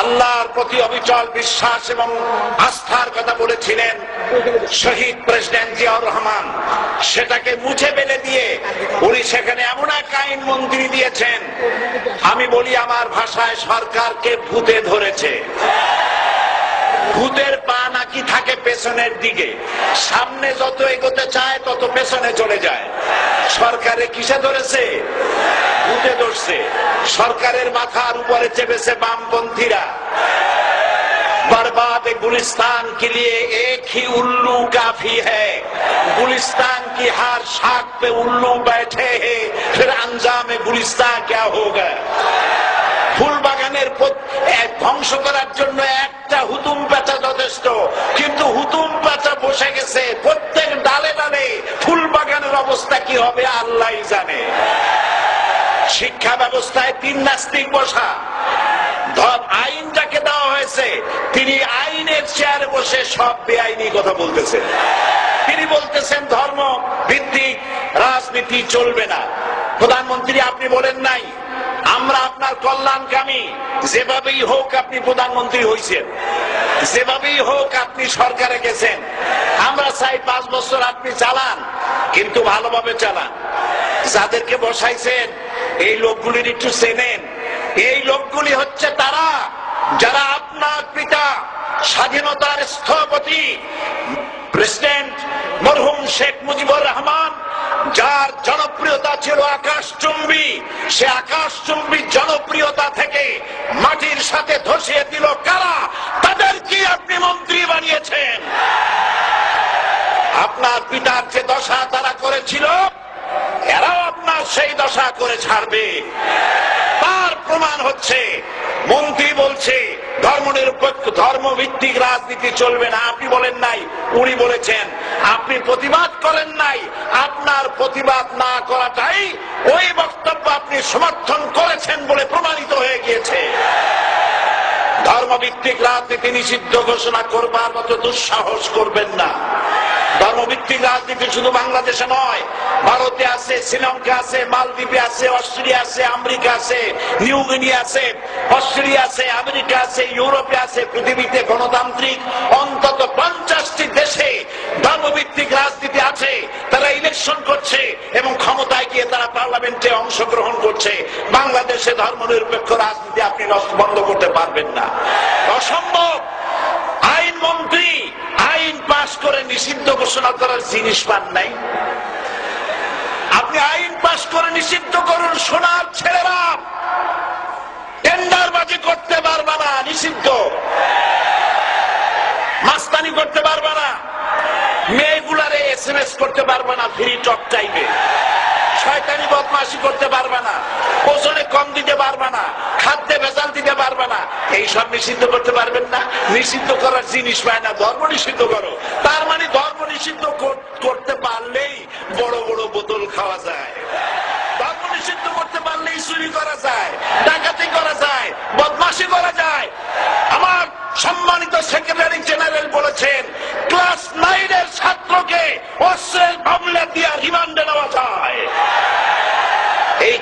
আল্লাহর প্রতি অবিচল বিশ্বাস এবং আস্থার কথা বলেছিলেন শহীদ প্রেসিডেন্ট জিয়াউর রহমান। সেটাকে মুছে ফেলে দিয়ে উনি সেখানে এমন এক আইন মন্ত্রী দিয়েছেন। আমি বলি, আমার ভাষায় সরকারকে ভূতে ধরেছে। ভূতের পা নাকি থাকে পেছনের দিকে। সামনে যত এগোতে চায়, তত পেছনে চলে যায়। সরকারে কিসে ধরেছে? ভূতে ধরছে সরকারের মাথার উপরে চেপেছে বামপন্থীরা बर्बाद गुलिस्तान के लिए एक ही उल्लू काफी है गुलिस्तान की हर शाख पे उल्लू बैठे हैं फिर अंजाम गुलिस्तान क्या होगा ফুল বাগানের পত- এক ধ্বংস করার জন্য একটা হুতুম পেঁচা যথেষ্ট কিন্তু হুতুম পেঁচা বসে গেছে প্রত্যেক ডালে ডালে ফুল বাগানের অবস্থা কি হবে আল্লাহ জানে শিক্ষা ব্যবস্থায় তিন নাস্তিক বসা। ধর আইন যাকে দেওয়া হয়েছে, তিনি আইনের চেয়ারে বসে সব বেআইনি কথা বলতেছেন। তিনি বলতেছেন ধর্ম ভিত্তিক, রাজনীতি চলবে না। প্রধানমন্ত্রী আপনি বলেন নাই, আমরা আপনার কল্যাণকামী। যেভাবেই হোক আপনি প্রধানমন্ত্রী হয়েছেন যেভাবেই হোক আপনি সরকারে গেছেন। আমরা চাই পাঁচ বছর আপনি চালান, কিন্তু ভালোভাবে চালান। যাদেরকে বসাইছেন এই লোকগুলির একটু চেনেন এই লোকগুলি হচ্ছে তারা, যারা আপনার পিতা স্বাধীনতার স্থপতি, প্রেসিডেন্ট মরহুম শেখ মুজিবুর রহমান, যার জনপ্রিয়তা ছিল আকাশ আকাশচুম্বী। সে আকাশ আকাশচুম্বী দশা করে ছাড়বে। তার প্রমাণ হচ্ছে, মন্ত্রী বলছে, ধর্ম নিরপেক্ষ ধর্ম ভিত্তিক রাজনীতি চলবে না। আপনি বলেন নাই, উনি বলেছেন, আপনি প্রতিবাদ করেন নাই, আপনার প্রতিবাদ না করাটাই ওই বক্তব্য আপনি সমর্থন করেছেন বলে প্রমাণিত হয়ে গিয়েছে। ধর্মভিত্তিক রাজনীতি নিষিদ্ধ ঘোষণা করবার মতো দুঃসাহস করবেন না। ধর্মভিত্তিক রাজনীতি শুধু বাংলাদেশে নয়, ভারতে আছে, শ্রীলঙ্কা আছে, মালদ্বীপে আছে, অস্ট্রেলিয়া আছে, আমেরিকা আছে, নিউ গিনি আছে, অস্ট্রেলিয়া আছে, আমেরিকা আছে, ইউরোপে আছে, পৃথিবীতে গণতান্ত্রিক অন্তত পার্লামেন্টে অংশগ্রহণ করছে, বাংলাদেশে ধর্মনিরপেক্ষ রাজনীতি আপনি বন্ধ করতে পারবেন না। অসম্ভব! আইন মন্ত্রী, আইন পাশ করে নিষিদ্ধ ঘোষণা করার জিনিস পান নাই। আপনি আইন পাশ করে নিষিদ্ধ করুন, সোনার ছেলেরা! টেন্ডারবাজি করতে পারবে না, নিষিদ্ধ। মাস্তানি করতে পারবে না। মেয়েগুলারে এস এম এস করতে পারবে না ফ্রি টক টাইমে শয়তানি বদমাসি করতে পারবে না, ওজনে কম দিতে পারবে না, খাদ্যে ভেজাল দিতে পারবে না। এইসব নিষিদ্ধ করতে পারবেন না। নিষিদ্ধ করার জিনিস পায় না, ধর্ম নিষিদ্ধ করো। তার মানে ধর্ম নিষিদ্ধ করতে পারলেই বড় বড় বোতল খাওয়া যায়। ধর্ম নিষিদ্ধ করতে পারলেই চুরি করা যায়, ডাকাতি করা যায় বদমাসি করা যায়। আমার সম্মানিত সেক্রেটারি জেনারেল বলেছেন ক্লাস নাইনের ছাত্রকে অস্ত্রের মামলা দিয়ে রিমান্ডে নেওয়া যায় এই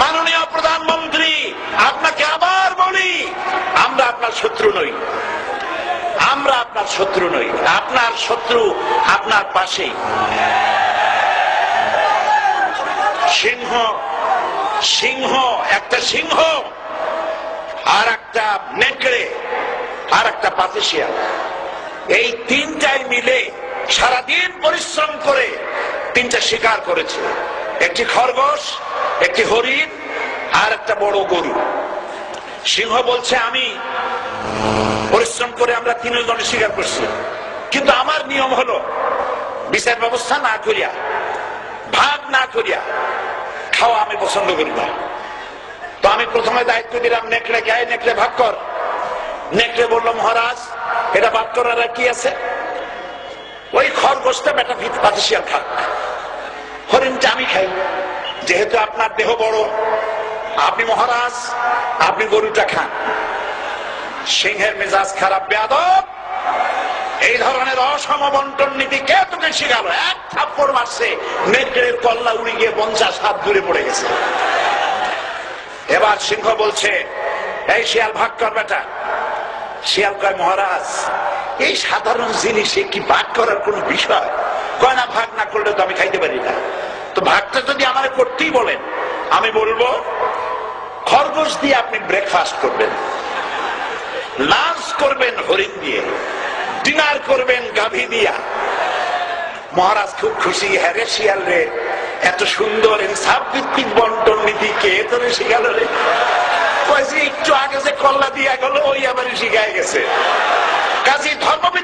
মাননীয় প্রধানমন্ত্রী, আপনাকে আবার বলি, আমরা আপনার শত্রু নই। আমরা আপনার শত্রু নই। আপনার শত্রু আপনার পাশেই। সিংহ সিংহ, একটা সিংহ, আর একটা নেকড়ে, আর একটা পাতিসিয়া এই তিনটাই মিলে সারাদিন পরিশ্রম করে তিনটা শিকার করেছে। একটি খরগোশ একটি হরিণ আর একটা বড় গরু। সিংহ বলছে, আমি পরিশ্রম করে আমরা তিনজনে স্বীকার করছি। কিন্তু আমার নিয়ম হলো, বিচার ব্যবস্থা না করিয়া, ভাগ না করিয়া খাওয়া আমি পছন্দ করি না। তো আমি প্রথমে দায়িত্ব দিলাম, নেকড়ে গায়ে নেকড়ে ভাগ কর। নেকড়ে বলল, মহারাজ, এটা বাদ করার কি আছে? ওই খরগোশটা বেটা ভিত পাতিশিয়াল খাক। হরিণটা আমি খাই। যেহেতু আপনার দেহ বড়, আপনি মহারাজ, আপনি গরুটা খান। সিংহের মেজাজ খারাপ, বেয়াদব। এই ধরনের অসম বন্টন নীতি কে তোকে শিখালো? এক থাপ্পড় মারছে, নেকড়ের কল্লা উড়ে গিয়ে পঞ্চাশ হাত দূরে পড়ে গেছে। এবার সিংহ বলছে, এই শিয়াল, ভাগ কর বেটা। শিয়াল কয়, মহারাজ, এই সাধারণ জিনিসে কি ভাগ করার কোন বিষয়? কয়, না, ভাগ না করলে তো আমি খাইতে পারি না। তো ভাগটা যদি আমার করতেই বলেন, আমি বলব, খরগোশ দিয়ে আপনি ব্রেকফাস্ট করবেন লাঞ্চ করবেন হরিণ দিয়ে ডিনার করবেন গাভী দিয়া। মহারাজ খুব খুশি হ্যারে শিয়াল রে, এত সুন্দর ইনসাফ বন্টন নীতি কে তোরে শিখালো রে? একটু আগে যে কল্লা দিয়া গেল, ওই আবার শিখায় গেছে। কাজী ধর্মভিত্তিক